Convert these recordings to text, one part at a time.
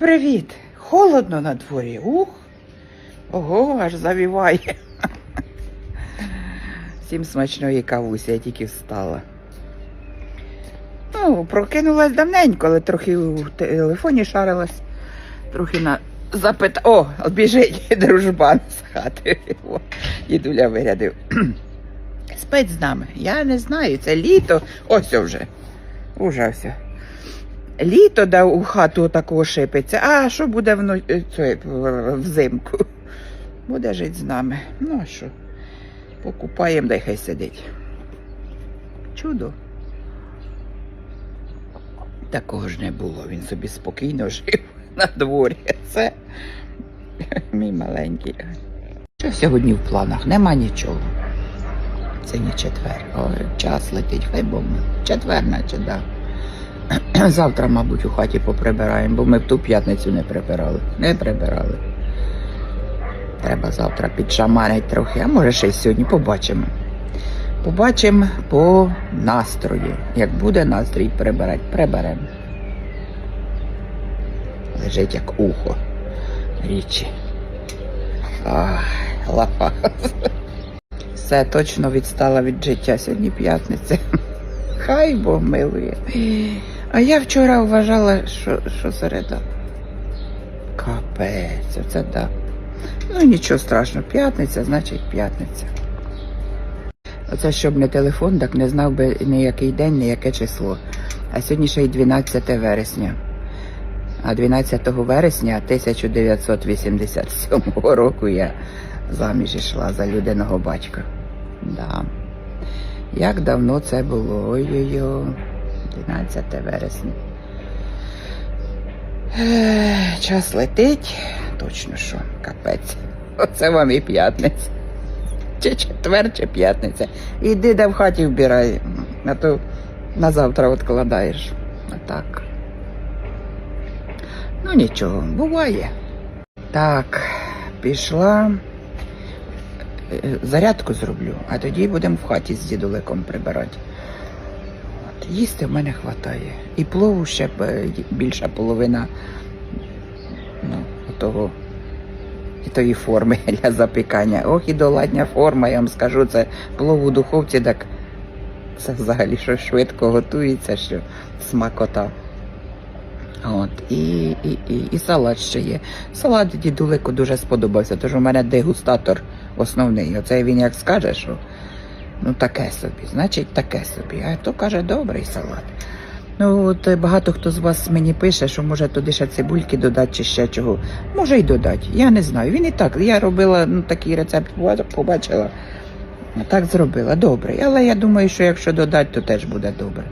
Привіт! Холодно на дворі. Ух. Ого, аж завіває. Всім смачної кавусі, я тільки встала. Ну, прокинулась давненько, але трохи у телефоні шарилась. Трохи на запит. О, біжить дружбан з хати. О, дідуля вирядив. Спить з нами. Я не знаю, це літо. Ось вже. Уже все. Літо да у хату такого шипиться, а що буде вно... е, це, взимку? Буде жити з нами. Ну а що? Покупаємо, дай хай сидить. Чудо. Такого ж не було. Він собі спокійно жив на дворі. Це мій маленький. Що сьогодні в планах? Нема нічого. Це не четвер. Ой, час летить, хай милує. Четвер, наче, так. Да. Завтра, мабуть, у хаті поприбираємо, бо ми в ту п'ятницю не прибирали. Не прибирали. Треба завтра підшаманити трохи, а може ще й сьогодні побачимо. Побачимо по настрою. Як буде настрій прибирати, приберемо. Лежить як ухо. Річі. Ах, лапа. Все точно відстала від життя сьогодні п'ятниця. Хай Бог милує. А я вчора вважала, що, що середа. Капець, оце да. Ну нічого страшного, п'ятниця, значить п'ятниця. Оце щоб не телефон, так не знав би ні який день, ні яке число. А сьогодні ще й 12 вересня. А 12 вересня 1987 року я заміж йшла за людиного батька. Да. Як давно це було? Ой-ой-ой, 12 вересня. Час летить, точно що, капець. Оце вам і п'ятниця. Чи четвер, чи п'ятниця. Іди да в хаті вбирай, а то на завтра відкладаєш. А так. Ну нічого, буває. Так, пішла. Е, Зарядку зроблю, а тоді будемо в хаті з дідуликом прибирати. Їсти в мене вистачає. І плову ще е, більша половина ну, того, і тої форми для запікання. Ох, і доладня форма, я вам скажу, це плов у духовці, так це взагалі що швидко готується, що смакота. От, і, і, і, і салат ще є. Салат дідулику дуже сподобався, тож у мене дегустатор основний. Оце він як скаже, що ну таке собі, значить таке собі. А то каже, добрий салат. Ну, от е, багато хто з вас мені пише, що може туди ще цибульки додати чи ще чого. Може й додати. Я не знаю. Він і так. Я робила ну, такий рецепт, поба- побачила. Так зробила. Добре. Але я думаю, що якщо додати, то теж буде добре.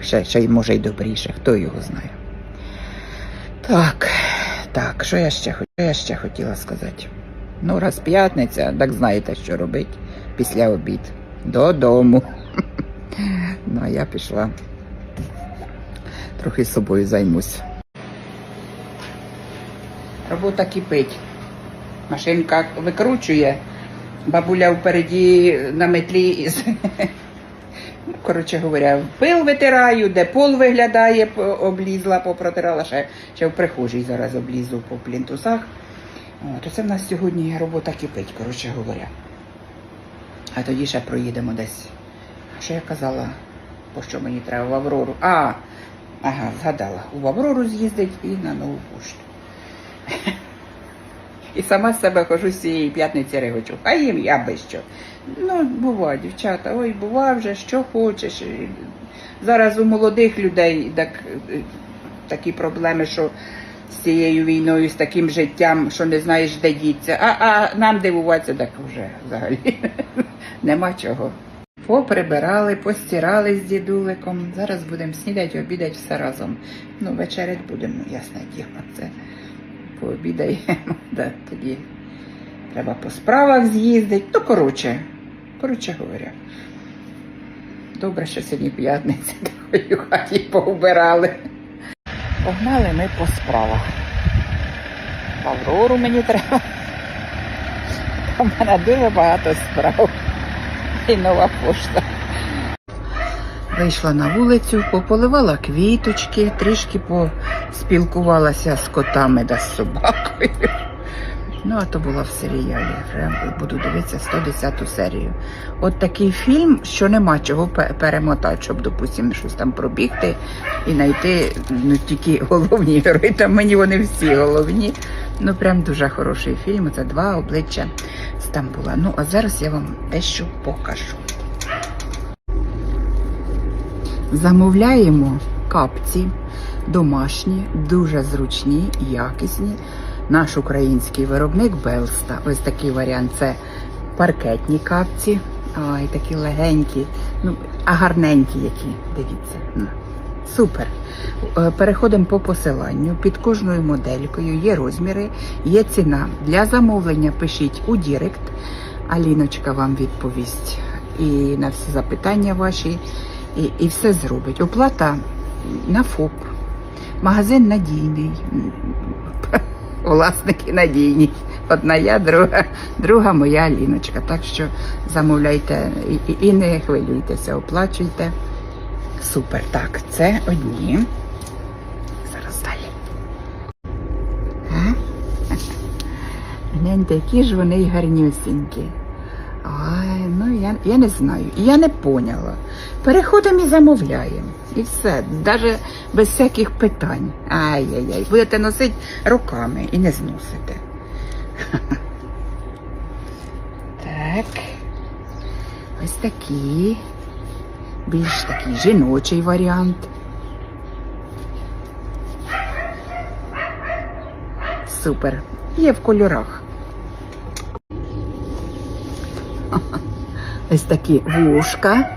Ще, ще може й добріше, хто його знає. Так, так, що я ще, що я ще хотіла сказати? Ну, раз п'ятниця, так знаєте, що робити після обід. Додому. Ну, а я пішла. Трохи собою займусь. Робота кипить. Машинка викручує. Бабуля впереді на метлі із. Коротше говоря, пил витираю, де пол виглядає, облізла, попротирала, ще, ще в прихожій зараз облізу по плінтусах. От, оце в нас сьогодні робота кипить, коротше говоря. А тоді ще проїдемо десь. Що я казала, по що мені треба в Аврору? А, ага, згадала. У Аврору з'їздить і на нову пошту. І сама з себе хожу з цієї п'ятниці регочу. А їм я би що. Ну, бува, дівчата, ой, бува вже, що хочеш. Зараз у молодих людей так, такі проблеми, що з цією війною, з таким життям, що не знаєш, де діться. А, а нам дивуватися так вже взагалі. Нема чого. Поприбирали, постирали з дідуликом. Зараз будемо снідати, обідати все разом. Ну, вечерять будемо, ясне діло. Це пообідаємо. Да, тоді треба по справах з'їздити. Ну, коротше, коротше говоря. Добре, що сьогодні п'ятниця, такої хаті поубирали. Погнали ми по справах. Аврору мені треба. У мене дуже багато справ. І нова пошта. Вийшла на вулицю, пополивала квіточки, трішки поспілкувалася з котами та з собакою. Ну, а то була в серіалі. Буду дивитися 110 серію. От такий фільм, що нема чого перемотати, щоб, допустимо, щось там пробігти і знайти ну, тільки головні герої. Там мені вони всі головні. Ну, прям дуже хороший фільм. Це два обличчя Стамбула. Ну, а зараз я вам дещо покажу. Замовляємо капці домашні, дуже зручні, якісні. Наш український виробник Белста. Ось такий варіант. Це паркетні капці. Ой, такі легенькі, ну, а гарненькі які. Дивіться. Супер. Е, Переходимо по посиланню. Під кожною моделькою є розміри, є ціна. Для замовлення пишіть у Дірект. Аліночка вам відповість і на всі запитання ваші, і, і все зробить. Оплата на ФОП. Магазин надійний. Власники надійні. Одна я, друга, друга моя Ліночка. Так що замовляйте і, і, не хвилюйтеся, оплачуйте. Супер. Так, це одні. Зараз далі. Гляньте, які ж вони гарнюсінькі. Ай, ну я, я не знаю. Я не поняла. Переходимо і замовляємо. І все. Навіть без всяких питань. Ай-яй-яй. Будете носити руками і не зносите. Так. Ось такі. Більш такий жіночий варіант. Супер. Є в кольорах. Ось такі вушка.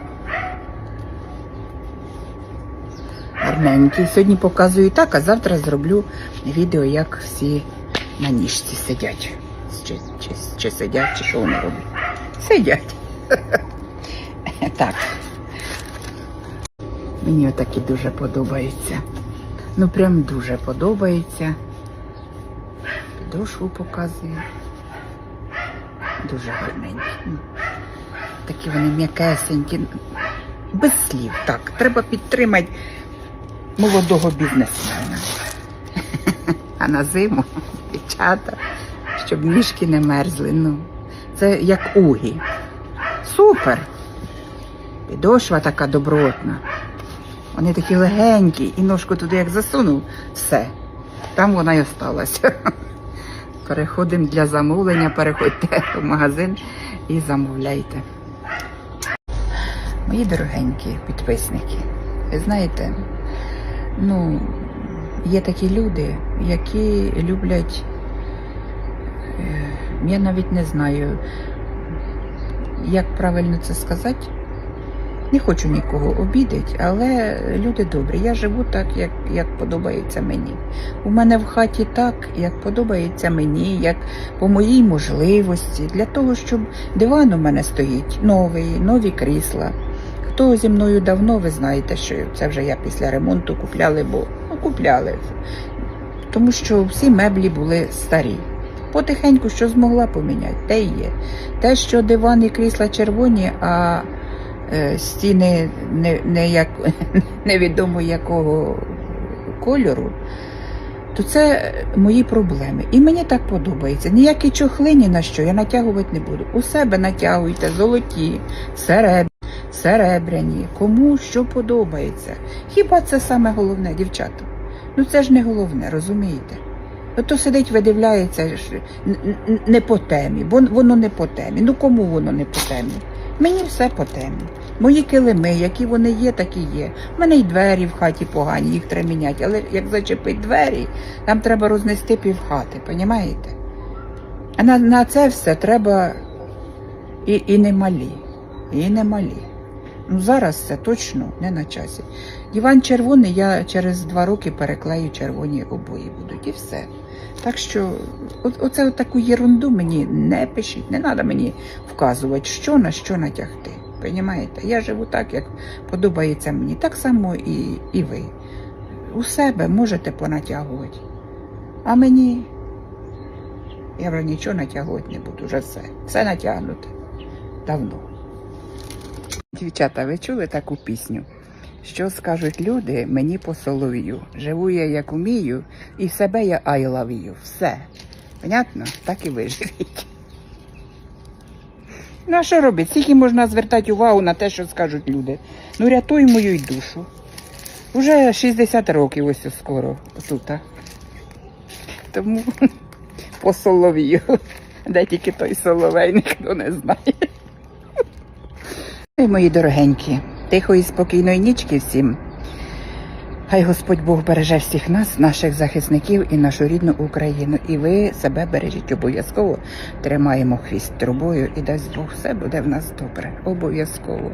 Гарненькі. Сьогодні показую так, а завтра зроблю відео, як всі на ніжці сидять. Чи, чи, чи сидять, чи що вони роблять. Сидять. Так. Мені отакі дуже подобаються. Ну прям дуже подобається. Підошву показую. Дуже гарненькі. Такі вони м'якесенькі. Без слів. Так, треба підтримати молодого бізнесмена. А на зиму, дівчата, щоб ніжки не мерзли. Ну, це як угі. Супер! Підошва така добротна. Вони такі легенькі, і ножку туди як засунув, все. Там вона й осталася. Переходимо для замовлення, переходьте в магазин і замовляйте. Мої дорогенькі підписники, ви знаєте, ну, є такі люди, які люблять, е, я навіть не знаю, як правильно це сказати. Не хочу нікого обідати, але люди добрі. Я живу так, як, як подобається мені. У мене в хаті так, як подобається мені, як по моїй можливості, для того, щоб диван у мене стоїть новий, нові крісла. Хто зі мною давно, ви знаєте, що це вже я після ремонту купляли, бо ну, купляли. Тому що всі меблі були старі. Потихеньку, що змогла поміняти, те є. Те, що диван і крісла червоні, а стіни не, не як, невідомо якого кольору, то це мої проблеми. І мені так подобається. Ніякі чохли ні на що я натягувати не буду. У себе натягуйте золоті, серебряні, кому що подобається. Хіба це саме головне, дівчата? Ну це ж не головне, розумієте? Ото сидить, видивляється не по темі, бо воно не по темі. Ну кому воно не по темі? Мені все по темі. Мої килими, які вони є, такі є. У мене й двері в хаті погані, їх треба міняти. Але як зачепить двері, там треба рознести пів хати, понімаєте? А на, на це все треба і, і не малі. І не малі. Ну зараз це точно не на часі. Диван червоний, я через два роки переклею червоні обої будуть і все. Так що, оце таку єрунду мені не пишіть, не треба мені вказувати, що на що натягти. Понімаєте? Я живу так, як подобається мені. Так само і, і ви. У себе можете понатягувати. А мені я вже нічого натягувати не буду, вже все. Все натягнуте. Давно. Дівчата, ви чули таку пісню? Що скажуть люди мені по солов'ю? Живу я як умію, і себе я I love you. Все. Понятно? Так і виживіть. Ну, а що робити? Скільки можна звертати увагу на те, що скажуть люди? Ну, рятуй мою й душу. Уже 60 років ось скоро тут. Тому по солов'ю. Де тільки той соловей, ніхто не знає. Мої дорогенькі, тихої спокійної нічки всім. Хай Господь Бог береже всіх нас, наших захисників і нашу рідну Україну. І ви себе бережіть обов'язково. Тримаємо хвіст трубою і дасть Бог все буде в нас добре. Обов'язково.